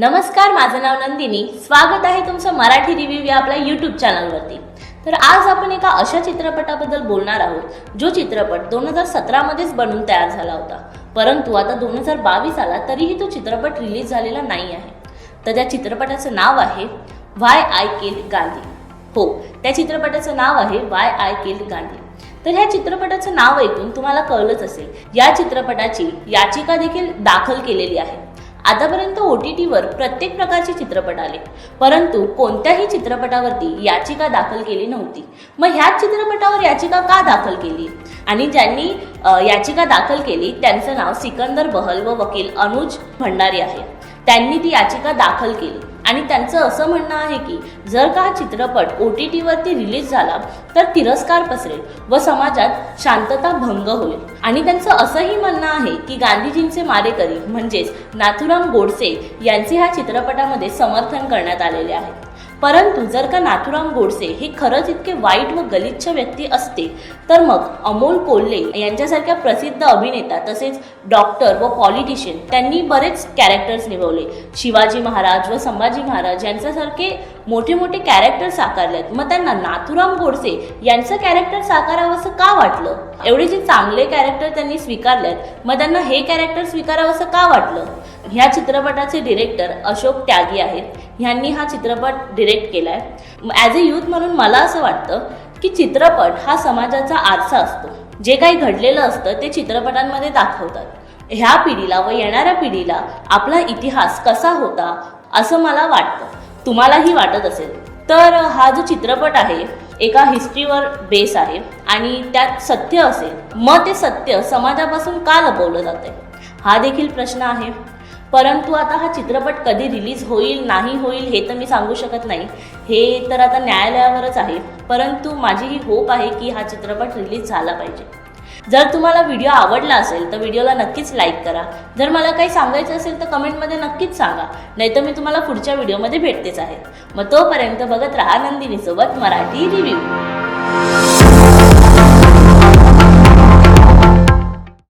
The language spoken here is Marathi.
नमस्कार माझं नाव नंदिनी. स्वागत आहे तुमचं मराठी रिव्ह्यू या आपल्या यूट्यूब चॅनलवरती तर आज आपण एका अशा चित्रपटाबद्दल बोलणार आहोत जो चित्रपट दोन हजार सतरामध्येच बनून तयार झाला होता. परंतु आता दोन हजार बावीस आला तरीही तो चित्रपट रिलीज झालेला नाही आहे. तर त्या चित्रपटाचं नाव आहे वाय आय केल गांधी हो त्या चित्रपटाचं नाव आहे वाय आय केल गांधी तर ह्या चित्रपटाचं नाव ऐकून तुम्हाला कळलंच असेल या चित्रपटाची याचिका देखील दाखल केलेली आहे. आतापर्यंत ओ टी टीवर प्रत्येक प्रकारचे चित्रपट आले. परंतु कोणत्याही चित्रपटावरती याचिका दाखल केली नव्हती. मग ह्याच चित्रपटावर याचिका का दाखल केली? आणि ज्यांनी याचिका दाखल केली त्यांचं नाव सिकंदर बहल व वकील अनुज भंडारी आहे. त्यांनी ती याचिका दाखल केली. आणि त्यांचं असं म्हणणं आहे की जर का हा चित्रपट ओ टी टीवरती रिलीज झाला तर तिरस्कार पसरेल व समाजात शांतता भंग होईल. आणि त्यांचं असंही म्हणणं आहे की गांधीजींचे मारेकरी म्हणजेच नाथुराम गोडसे यांचे ह्या चित्रपटामध्ये समर्थन करण्यात आलेले आहे. परंतु जर का नाथुराम गोडसे हे खरंच इतके वाईट व गलिच्छ व्यक्ती असते तर मग अमोल कोल्हे यांच्यासारख्या प्रसिद्ध अभिनेता तसेच डॉक्टर व पॉलिटिशियन त्यांनी बरेच कॅरेक्टर्स निभवले. शिवाजी महाराज व संभाजी महाराज यांच्यासारखे मोठे मोठे कॅरेक्टर साकारलेत. मग त्यांना नाथुराम गोडसे यांचं कॅरेक्टर साकारावं असं का वाटलं? एवढे जे चांगले कॅरेक्टर त्यांनी स्वीकारलेत मग त्यांना हे कॅरेक्टर स्वीकारावं असं का वाटलं? ह्या चित्रपटाचे डिरेक्टर अशोक त्यागी आहेत. ह्यांनी हा चित्रपट डिरेक्ट केला आहे ॲज अ यूथ म्हणून मला असं वाटतं की चित्रपट हा समाजाचा आरसा असतो. जे काही घडलेलं असतं ते चित्रपटांमध्ये दाखवतात. ह्या पिढीला व येणाऱ्या पिढीला आपला इतिहास कसा होता असं मला वाटतं. तुम्हालाही वाटत असेल. तर हा जो चित्रपट आहे एका हिस्ट्रीवर बेस आहे आणि त्यात सत्य असेल. मग ते सत्य समाजापासून का लपवलं जाते हा देखील प्रश्न आहे. परंतु आता हा चित्रपट कधी रिलीज होईल नाही होईल हे तर मी सांगू शकत नाही. हे तर आता न्यायालयावरच आहे. परंतु माझी ही होप आहे की हा चित्रपट रिलीज झाला पाहिजे. जर तुम्हाला व्हिडिओ आवडला असेल तर व्हिडिओला नक्कीच लाईक करा. जर मला काही सांगायचं असेल तर कमेंटमध्ये नक्कीच सांगा. नाहीतर मी तुम्हाला पुढच्या व्हिडिओमध्ये भेटतेच आहे. मग तोपर्यंत बघत राहा नंदिनीसोबत मराठी रिव्ह्यू.